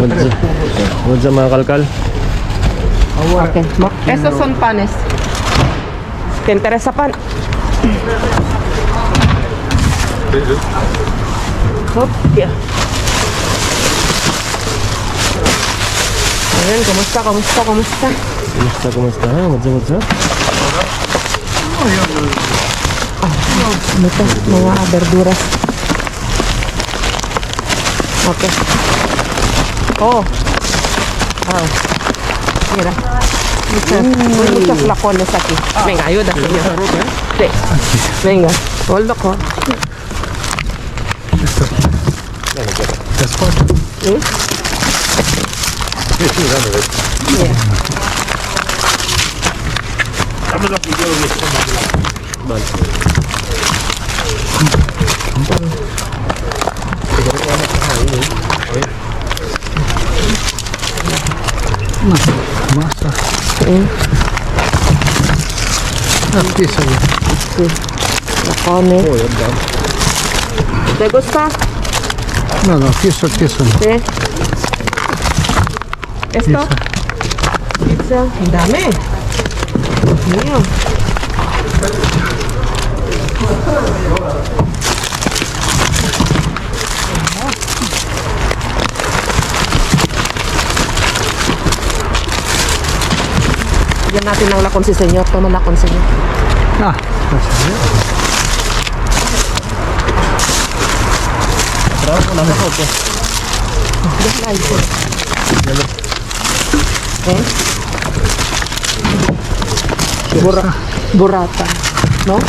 What's, what's up mga kalkal? Okay. Ma- Esos son panes. ¿Te interesa pan? Hop, yeah. Ayan, kumusta, kumusta, kumusta? Kumusta, kumusta? Ha? What's up, what's up? Ano to? Mga verduras. Okay. Oh. Ah. Mira. Muchas, muchas flacones aquí. Venga, ayuda, señor. Sí. Venga. Hold ko. ¿Sí? Yeah. Masa. Mm. Aquí se ve. Flacones. ¿Te gusta? No, no, queso, queso. no. Sí. ¿Esto? Pizza. Ang dami. Dios mío. Bigyan natin ng lakon si senyor. Tama lakon senyor. Ah, gracias. Eh? Bura burata. No?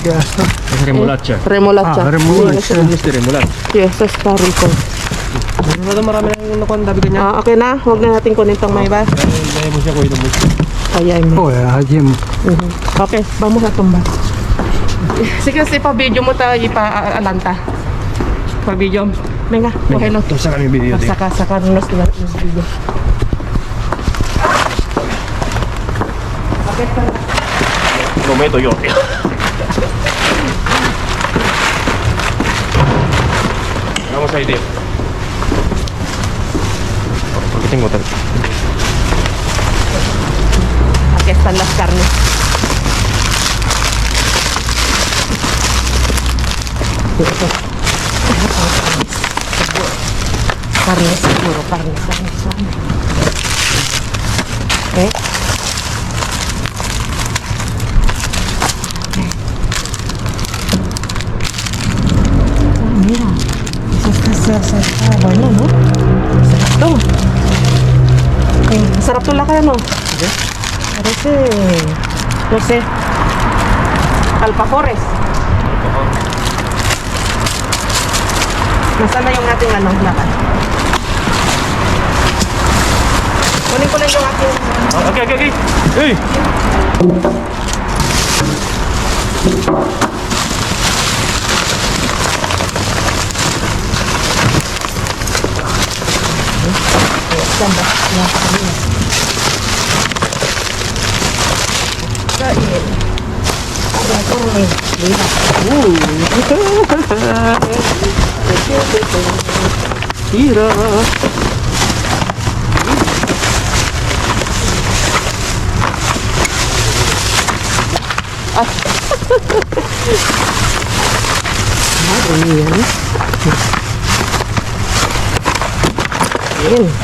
Ya está. Es remolacha. Remolacha. Ah, remolacha. Gusto remolacha. Yes, yes, está rico. Ano na marami na yung nakuha, dabi kanya. Ah, okay na. Huwag na natin kunin tong may bas. Gaya mo siya ko ito mo. Kaya mo. Oh, ya, allí. Mhm. Okay, vamos a tumba. Sige, si pa-video mo tayo ipa-alanta. Pa-video. Venga, cógelo. Ito sa kami video din. Saka, saka nos nos video. Lo meto yo. Vamos a ir. Tal. Aquí están las carnes. Carne seguro, carne, carne, carne. ¿Eh? Ah, mira, eso está, está, bueno, ¿no? Okay. Sarap to lakay, no? Parece, no sé, alfajores. Nasaan na yung ating ano, lakad? Kunin ko lang yung ating... Okay, okay, okay. Hey! Ganda. Yan, kanina. Kain. Ito eh. Lila. Tira! Ano yan? Yan.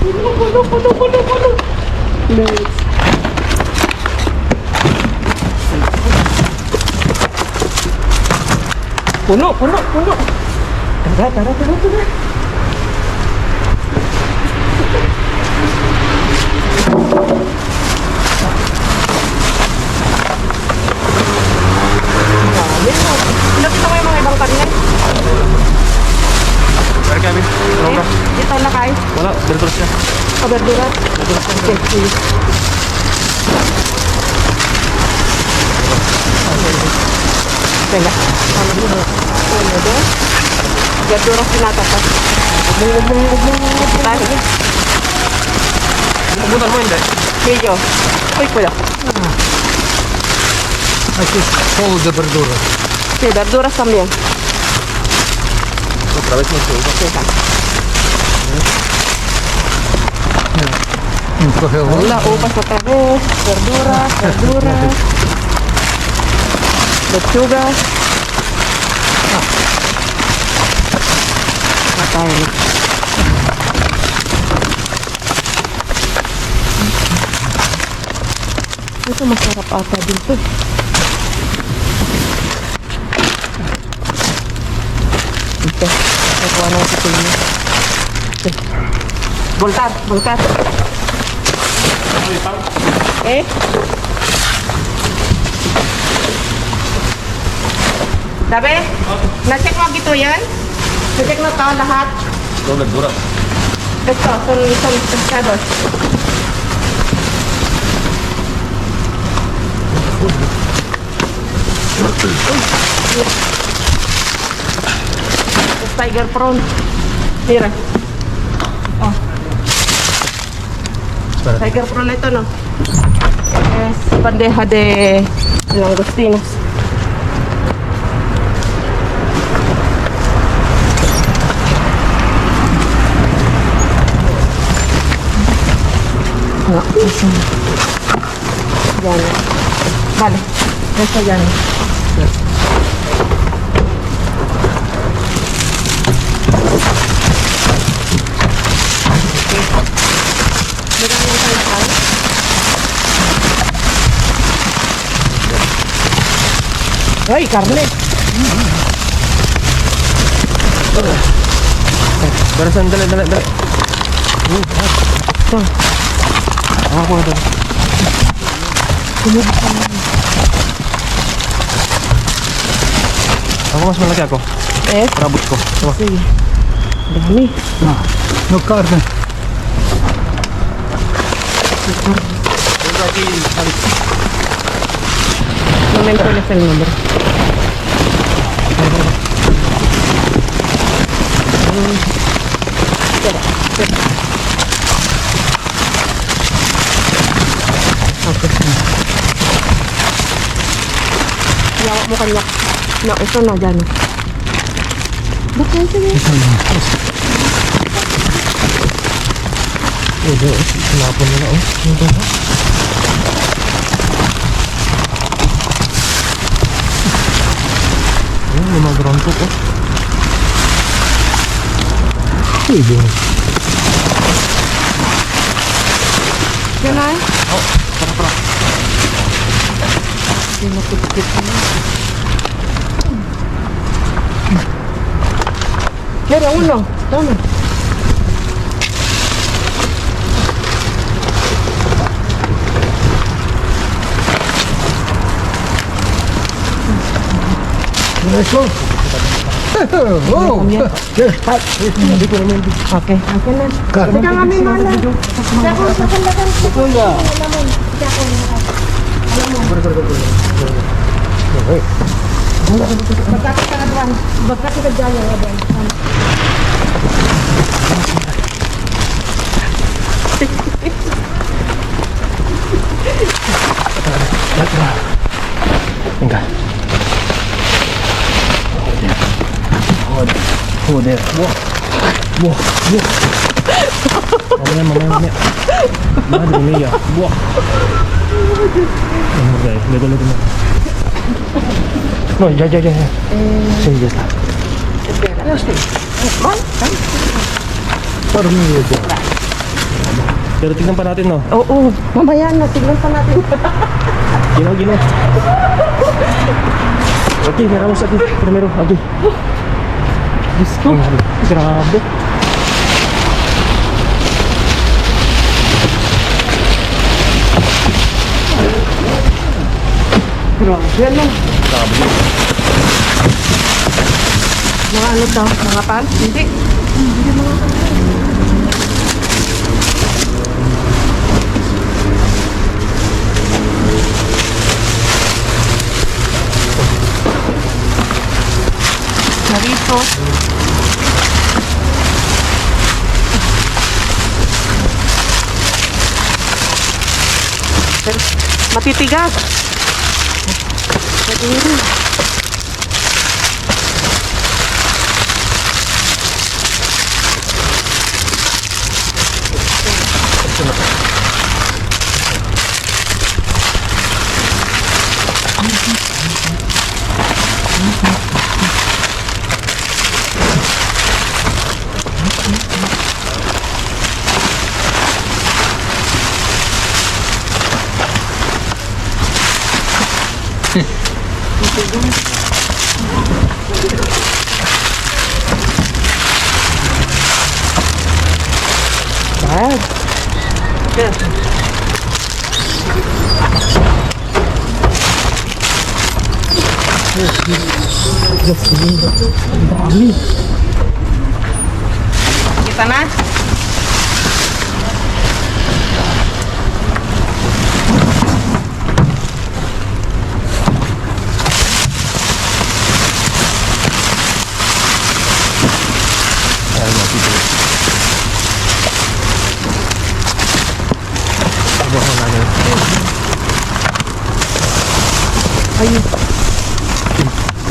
puno, puno, puno, puno, puno. Let's. Puno, puno, puno. Tara, tara, tara, tara. Dami, no? Nakita mo yung mga ibang karne? Ver, Kevin. Tulong ka. Wala, verduras siya. Ah, verdura? Okay, sige. Teka. Ano mo? Ano ba? Verdura pinatatas. Tayo. Pupuntan mo hindi. Medyo. Uy, kuya. Aquí todo de verdura. Sí, verduras también. Otra vez no se usa. Teka. Coge Wala, upas otra vez. Verduras, verduras. Lechugas. Ah. Matay. Ito masarap ata dito. Ito. Nakuha na sa niya. Voltar, voltar. Eh? Dabe? Na-check mo gito yan? Na-check na to lahat? Ito, verduras. Ito, son, son pescados. It's tiger prawn. Mira. Oh. Tiger prawn ito, no? Es bandeja de langostinos. No, eso. Ya no. Vale, eso ya no. Ay, carne. Pero sandali, dali, dali. Ito. Ako ko na dali. Ako mas malaki ako. Eh, Rabot ko. Diba? sige. Dami. No, no carne. Momento es el nombre. Yawa mo kanyak. No, ito na dyan. Bakit ito yun? Pwede, oh. Sinapon nila, oh. Yung ganda. Ayun, may mga ground cook, oh. Pwede. Yan na eh. Oh, tara, tara. Pinapit-pit na. Pero uno, tama. Eso. Oh, Kami yan. ¿qué? Okay, okay na. Carne. Teka nga, may mana. Magkakit ka na dyan. Magkakit ka dyan. Venga. Joder. Buah. Buah. Buah. Mamaya, mamaya, mamaya. Madre mía. Buah. Oh, guys, luego, luego, luego. No, ya, ya, ya. Sí, ya está. Para mí, ya. Pero tignan pa natin, no? Oo, mamaya na. Tignan pa natin. Ginaw, ginaw. Okay, miramos aquí. Primero, aquí. Diyos ko. Grabe. Grabe ano. Grabe. Mga ano daw? Mga pan? Hindi. Hindi mga chavitos. Pero matitigas. Matitigas.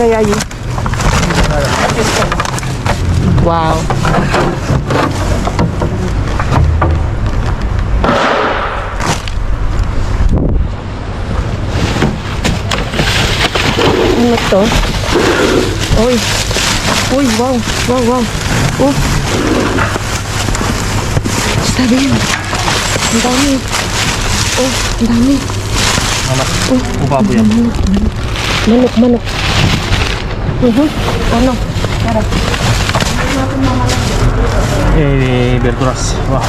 Kaya yun. Wow. Ano to? Uy. Uy, wow. Wow, wow. Oh. Sabi yun. Ang dami. Oh, ang dami. Anak, ubabo yan. Manok, manok. Mhm. Ano? Tara. Eh, verduras. Wow.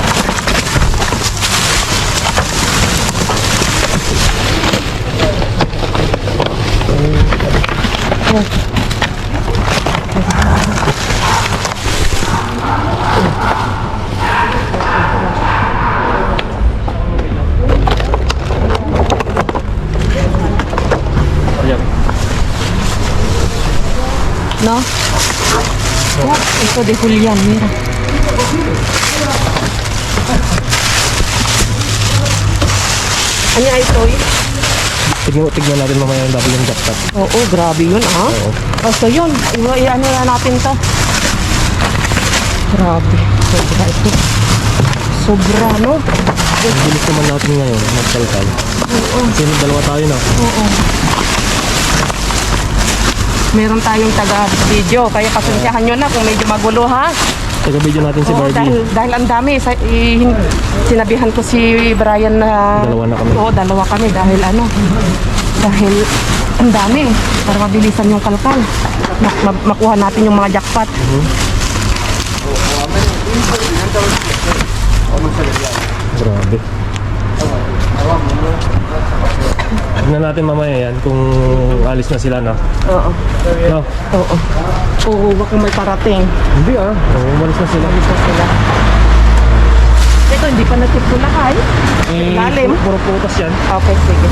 Ayan. No? Ito de Julian, mira. Ano ay ito eh? Tignan, tignan natin mamaya yung double yung jackpot. Oo, grabe yun ah. Oo. Oh, so yun, iwa, ano na natin to. Grabe, sobra ito. Sobra, no? Ang bilis naman natin ngayon, magkalkal. Kasi dalawa tayo na. Oo. Meron tayong taga-video, kaya pasensyahan nyo na kung medyo magulo ha. Taga-video natin si Oo, Barbie. dahil, dahil ang dami. Sa, i- sinabihan ko si Brian na... Dalawa na kami. Oo, dalawa kami dahil ano, dahil ang dami. Para mabilisan yung kalkal. Ma- ma- makuha natin yung mga jackpot. Grabe. Tignan natin mamaya yan kung alis na sila na. Oo. No? Oo. Oo, kang may parating. Hindi ah. Oh, umalis na sila. Ito sila. Ito, hindi pa na-tip ko lakay. Eh, Lalim. Puro putas yan. Okay, sige.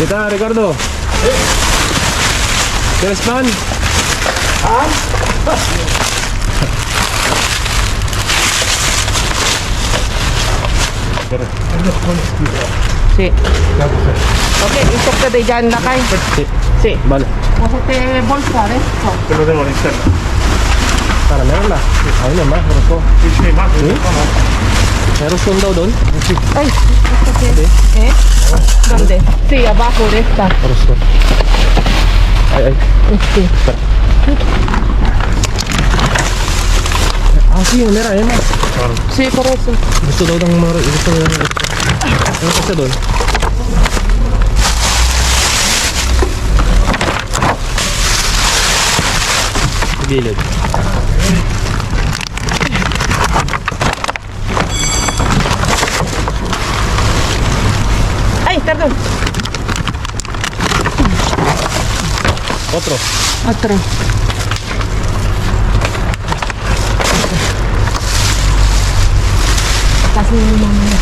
Kita, Ricardo. ¿Quieres pan? Sí. Okay, isok ka de dyan lakay. Sí. Sí. Vale. Mabuti bolsa, eh. Oh. Te lo tengo en interno. Para meron na. Ayun na, meron ko. Más. Sí? Meron ko daw doon. Ay, sí. ¿Eh? ¿Dónde? Sí, abajo de esta. Meron ko. Ay, ay. Este. Ah, sí, mera, eh, ma. Sí, por eso. Gusto daw ng mga... Gusto daw ng... Ano kasi doon? Sa gilid. Ay, perdón. Otro. Otro. Yung mga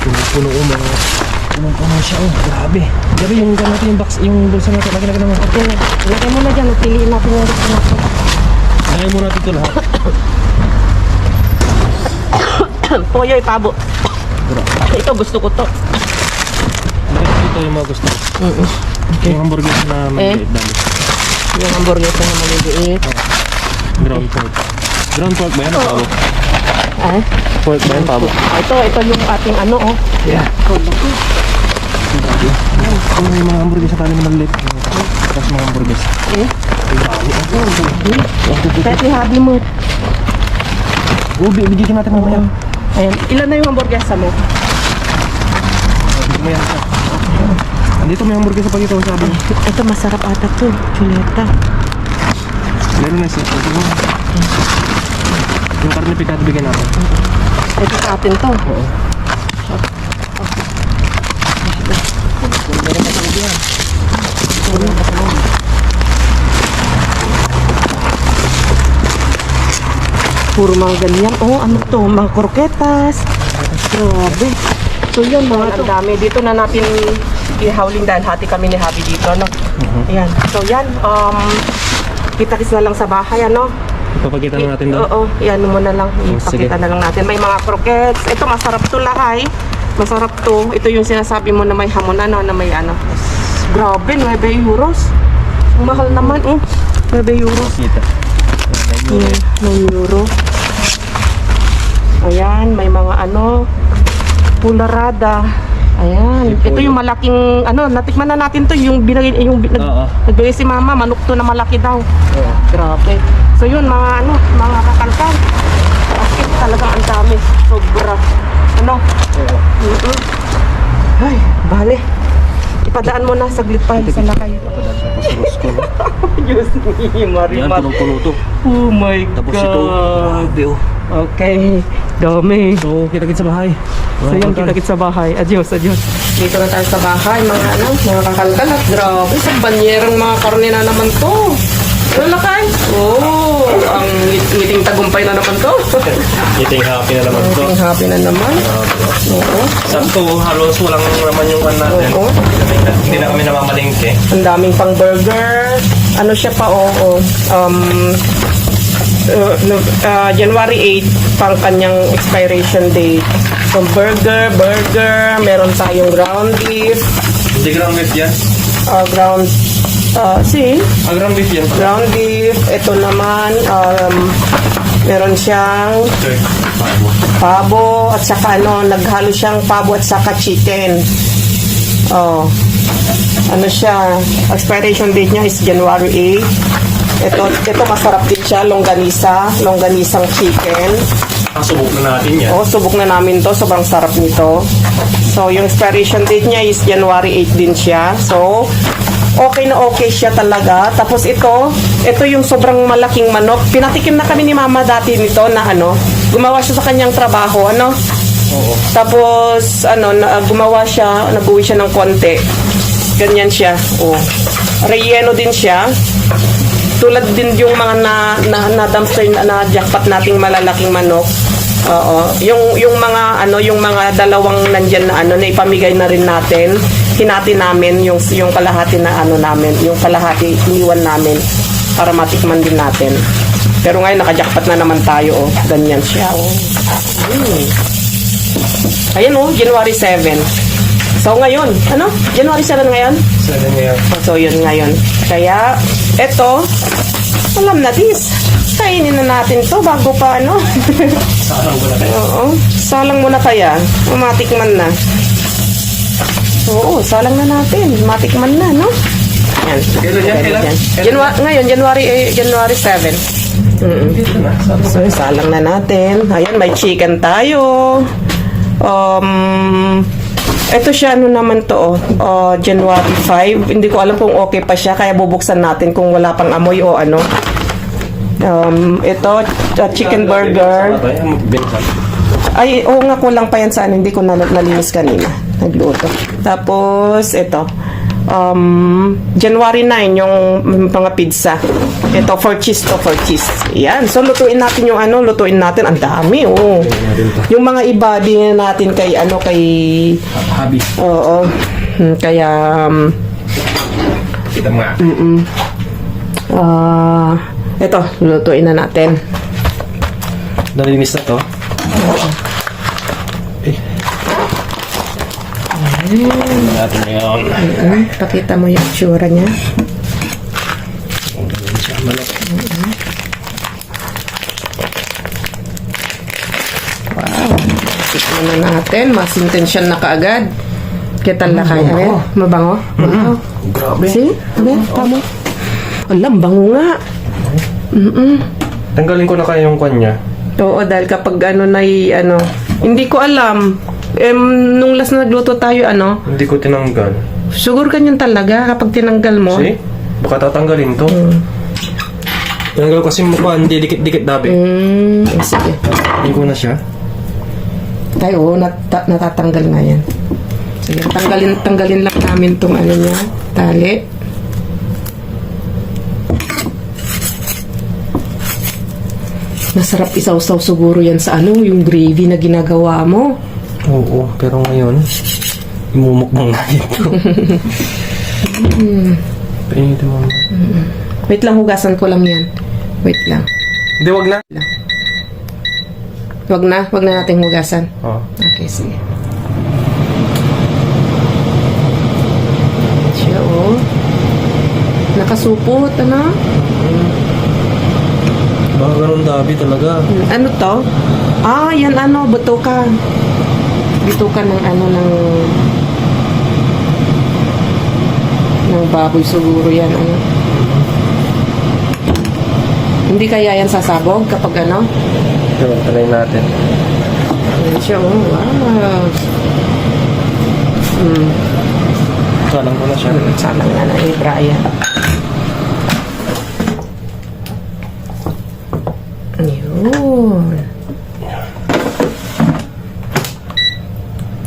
Puno-puno o mga... Punong-puno siya, oh. Grabe. Grabe yung ganito yung box, yung bulsa natin. Lagi-lagi naman. Okay, lagay mo na dyan. Piliin natin yung gusto natin. Kaya muna dito lahat. Toyo ay pabo. Ito gusto ko to. Bakit dito yung mga gusto? Okay. Yung hamburger na Eh? maliit dami. Yung hamburger ko na maliliit. Ground pork. Ground pork ba yan? o Pabo. Ah, Pork ba yan? Pabo. ito, ito yung ating ano oh. Yeah. Kung may mga hamburger sa kanin na maliit. Tapos mga hamburger. Eh? Ni habi mo. Ubi, bigyan natin mamaya. Ayan, ilan na yung hamburguesa mo? Mamaya siya. Andito may hamburger sa pagito sabi. Ito masarap ata to, chuleta. Meron na siya. Ito mo. Yung karne pikado bigyan natin. Ito sa atin to. Oo. Puro mga ganyan. Oh, ano to? Mga kroketas. Grabe. So yun mga Ang dami. Dito na natin ihawling dahil hati kami ni Habi dito, no? Ayan. So yan. Um, kita-kits na lang sa bahay, ano? Ipapakita na natin doon. Oo, yan mo na lang. Oh. Ipakita na lang natin. May mga croquettes. Ito, masarap to lahay. Masarap to. Ito yung sinasabi mo na may hamon ano, na may ano. Grabe, 9 euros. Ang mahal naman, oh. 9 euros. Kita. Yan, 9 euro. Ayan, may mga ano, pularada. Ayan. Ito yung malaking, ano, natikman na natin to. Yung binigay, yung, nag, Oo. nagbigay si mama, manok to na malaki daw. Oo. Grabe. So yun, mga ano, mga kakalkal. As in, talagang ang dami. Sobra. Ano? Mm-mm. Ay, bale. Ipadaan mo na saglit pa sa lakay. Tapos ko. Diyos ni Yan, Marimat. punong-puno to. Oh my Tapos God. ito. Grabe oh. Okay. Dami. So, kita-kits sa bahay. So yun, kita-kits sa bahay. Adios, adios. Dito na tayo sa bahay, mga ano, mga kakalkal. At grabe, sa banyerang mga karne na naman to. Ano lakay? Oh, ang ngit- ngiting tagumpay na naman to. Eating happy na naman to. Ang happy na naman. Oo. Sakto, halos walang naman yung kan natin. Oo. Hindi na kami namamalingke. Ang daming pang burger. Ano siya pa, oo. Um, uh, no- uh, January 8, pang kanyang expiration date. So, burger, burger, meron tayong ground beef, Hindi ground beef yan. uh, ground, uh, see, Ah, ground beef yan. ground beef. Ito naman, um, meron siyang pabo at saka ano, naghalo siyang pabo at saka chicken. Oh. Ano siya, expiration date niya is January 8. Ito, ito masarap din siya, longganisa, longganisang chicken. Ah, subok na natin yan. Oh, subok na namin to, sobrang sarap nito. So, yung expiration date niya is January 8 din siya. So, okay na okay siya talaga. Tapos ito, ito yung sobrang malaking manok. Pinatikim na kami ni mama dati nito na ano, gumawa siya sa kanyang trabaho, ano. Oo. Tapos, ano, na, gumawa siya, nag-uwi siya ng konti. Ganyan siya. Oh. Relleno din siya. Tulad din yung mga na, na, na dumpster na, na jackpot nating malalaking manok. Oo. Yung, yung mga, ano, yung mga dalawang nandyan na, ano, na ipamigay na rin natin. Hinati namin yung, yung kalahati na, ano, namin. Yung kalahati, iniwan namin para matikman din natin. Pero ngayon, naka-jackpot na naman tayo, oh. Ganyan siya, oh. Hmm. Ayan oh, January 7. So ngayon, ano? January 7 ngayon? Seven ngayon. So yun ngayon. Kaya, eto, alam na this. Kainin na natin to bago pa ano. Saan ko na tayo? Oo, salang muna kaya. Matikman na. Oo, salang na natin. Matikman na, no? Yan. Kailan yan? Kailan? January, ngayon, January, eh, January 7. Mm Dito na. Saan? So, salang na natin. Ayan, may chicken tayo. Um, ito siya, ano naman to, oh, uh, January 5. Hindi ko alam kung okay pa siya, kaya bubuksan natin kung wala pang amoy o ano. Um, ito, uh, chicken burger. Binsan. Ay, oo nga, kulang pa yan sa ano, hindi ko na, nalinis kanina. Nagluto. Tapos, ito. Um, January 9, yung mga pizza. Ito, for cheese to, for cheese. Yan. So, lutuin natin yung ano, lutuin natin. Ang dami, oh. Yung mga iba, din natin kay, ano, kay, Habi. oo. Hmm, Kaya, um, Kita mo nga. ah, Ito, lulutuin na natin. Nalinis na to. Eh. Natin yun. Mm, pakita mo yung tsura niya. Siya, manok. Tikman na natin. Mas intensyon na kaagad. Kita na kaya. Mabango. Mabango? Mabango. Grabe. See? Abe, tamo. Alam, bango nga. Mm-mm. Tanggalin ko na kaya yung kwan niya. Oo, dahil kapag ano na ano, hindi ko alam. Em, nung last na nagluto tayo, ano, Hindi ko tinanggal. sugar ganyan talaga kapag tinanggal mo. See? Baka tatanggalin to. Tinanggal kasi mukha, hindi dikit-dikit dabi. Hmm, eh, sige. Hindi ko na siya. Tayo, oo, nat- natatanggal nga yan. Sige, tanggalin, tanggalin lang namin tong ano niya, tali. Masarap isaw-saw siguro yan sa ano, yung gravy na ginagawa mo. Oo, pero ngayon, imumukbang na ito. Painitin mo. Wait lang, hugasan ko lang yan. Wait lang. Hindi, wag na. Wag na, wag na nating hugasan. Oh. Okay, sige. Siya, oh. Nakasupot, ano? Baka ganun dabi talaga. Ano to? Ah, yan ano, butuka. Butuka ng ano, ng... ng baboy siguro yan, ano. Hindi kaya yan sasabog kapag ano? Pero talay natin. Yan siya, oh. Wow. Hmm. Salang ko na siya. Sana nga na ni Brian. Yun.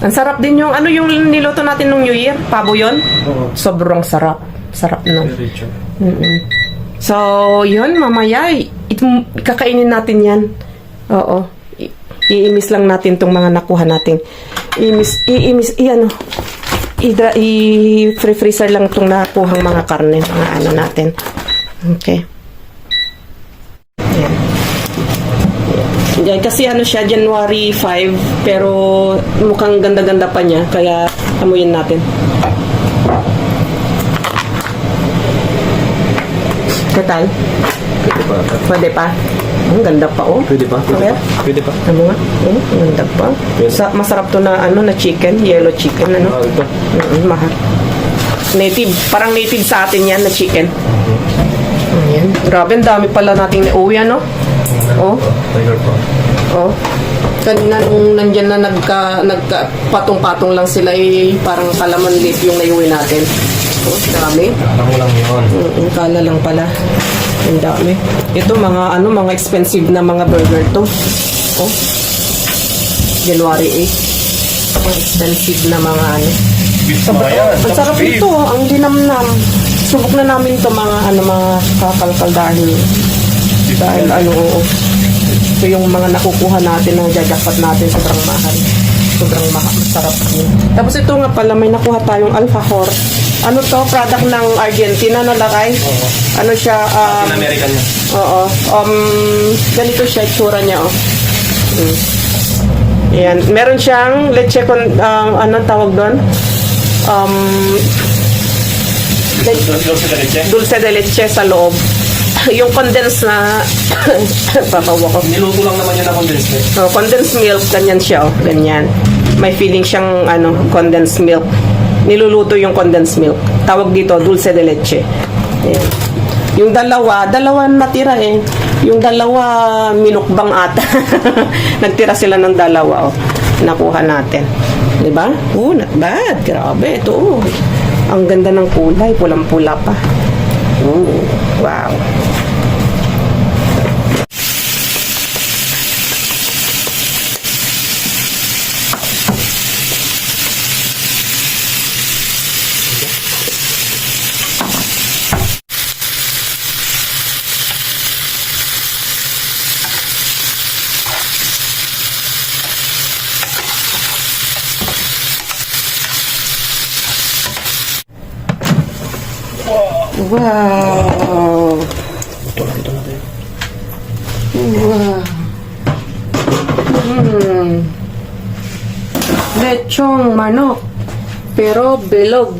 Ang sarap din yung, ano yung niluto natin nung New Year? Pabo yun? Oo. Sobrang sarap. Sarap. Diretso. Mm-mm. So, yun, mamaya, it- kakainin natin yan. Oo. I- iimis lang natin tong mga nakuha natin. Iimis, iimis, i ano, i-dra- i-freezer lang tong nakuhang mga karne, mga ano natin. Okay. Yan, kasi ano siya, January 5, pero mukhang ganda-ganda pa niya, kaya amuyin natin. Katal? Pwede pa. Pwede pa. Ang ganda pa, oh. Pwede pa. Pwede Okay. pa. Pwede pa. Ano nga? Oh, ang ganda pa. Sa, masarap to na, ano, na chicken. Yellow chicken, ano? Mahal to. Mm, mahal. Native. Parang native sa atin yan na chicken. Ayan. Grabe, ang dami pala nating nauwi, ano? Oh. Tiger pa. Oh. Kanina nung nandyan na nagka, nagka patong-patong lang sila eh, parang kalaman leaf yung naiuwi natin. Oh, dami. Alam mo lang yun. Mm, kala lang pala. Ang dami. Ito mga ano, mga expensive na mga burger to. Oh. January 8. Mga expensive na mga ano. Ang sarap ito, ang dinamnam. Subok na namin to mga ano mga kakalkal dahil dahil ano oo. Ito yung mga nakukuha natin na jajakpat natin sobrang mahal. Sobrang mahal, masarap yun. Tapos ito nga pala may nakuha tayong alfajor. Ano to? Product ng Argentina na lakay? Ano siya? Um, American niya. Oo. Um, ganito siya, itsura niya, oh. Mm. Yan. Meron siyang leche con, um, anong tawag doon? Um, Dulce de leche. dulce de leche sa loob. Yung condensed na, papawa ko. Niluto lang naman yun na condensed milk. Oh, condensed milk, ganyan siya, oh. Ganyan. May feeling siyang, ano, condensed milk. Niluluto yung condensed milk. Tawag dito, dulce de leche. Ayan. Yung dalawa, dalawa natira eh. Yung dalawa, minukbang ata. Nagtira sila ng dalawa, oh. Nakuha natin. Di ba? Oh, not bad. Grabe, ito, oh. Ang ganda ng kulay, pulang-pula pa. Oh, wow. Wow. Wow. Hmm. Lechong manok. Pero bilog.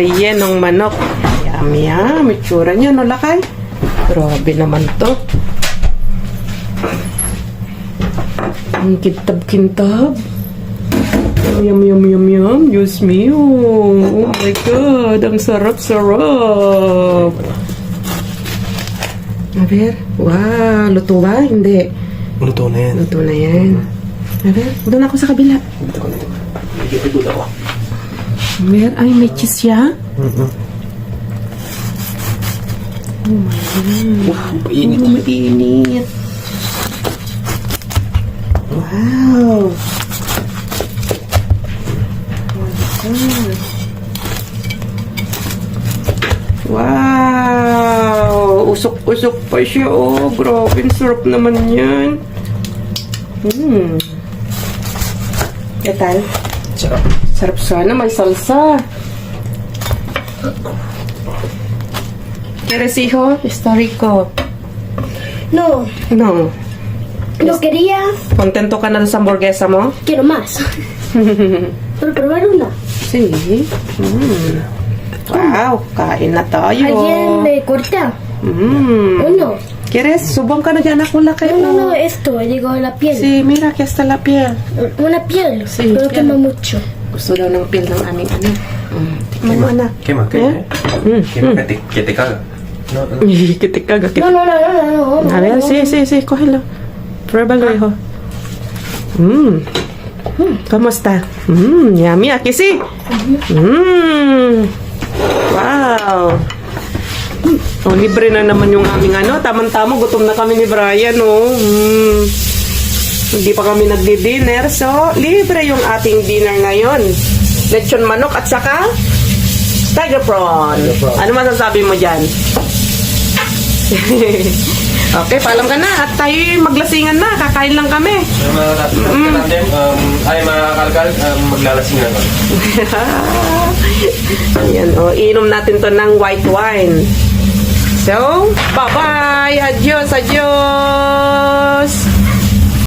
Riyenong manok. Yum, yum. Itsura niya, no, lakay? Grabe naman to. Ang kintab-kintab. Yum, yum, yum, yum. Diyos mio. Oh my God. Ang sarap-sarap. A ver. Wow. Luto ba? Hindi. Luto na yan. Luto na yan. A ver. Doon ako sa kabila. Dito ko, dito ko. Ikipigod ako. A ver. Ay, may cheese siya. Init. Oh, mainit. Wow. Wow! Usok-usok pa siya, oh. Grabe, sarap naman yan. Hmm. Etal, Sarap. sarap sana may salsa. ¿Quieres hijo? Está rico. No, No. no quería. ¿Contento ka na sa hamburguesa mo? Quiero más. Pero probar una. Sí. Mm. Wow, kain na tayo. Alguien me corta. Mm. Uno. ¿Quieres? Ka na dyan, anak. Wala kayo. No, no, no, esto, digo la piel. Sí, mira, aquí está la piel. Una piel. Sí, pero piel. quema mucho. Gusto daw ng piel ng aming ano. Mm. Mo, anak. Quema, ¿Eh? quema. Mm. Quema que te, que te caga. No, no. que te caga. Que... No, no, no, no, no. no A ver, no, sí, sí, sí, cógelo. Pruébalo, hijo. Mmm. ¿Cómo está? Mmm, yummy. Sí. Mmm. Wow. Oh, libre na naman yung aming ano. Tamang-tama, gutom na kami ni Brian, oh. Mm. Hindi pa kami nagdi-dinner. So, libre yung ating dinner ngayon. Lechon manok at saka tiger prawn. Ano masasabi mo dyan? okay, paalam ka na. At tayo maglasingan na. Kakain lang kami. Mga katandem, um, ay mga kalkal, um, maglalasing na kami. Ayan, o. Inom natin to ng white wine. So, bye-bye! Adios, adios!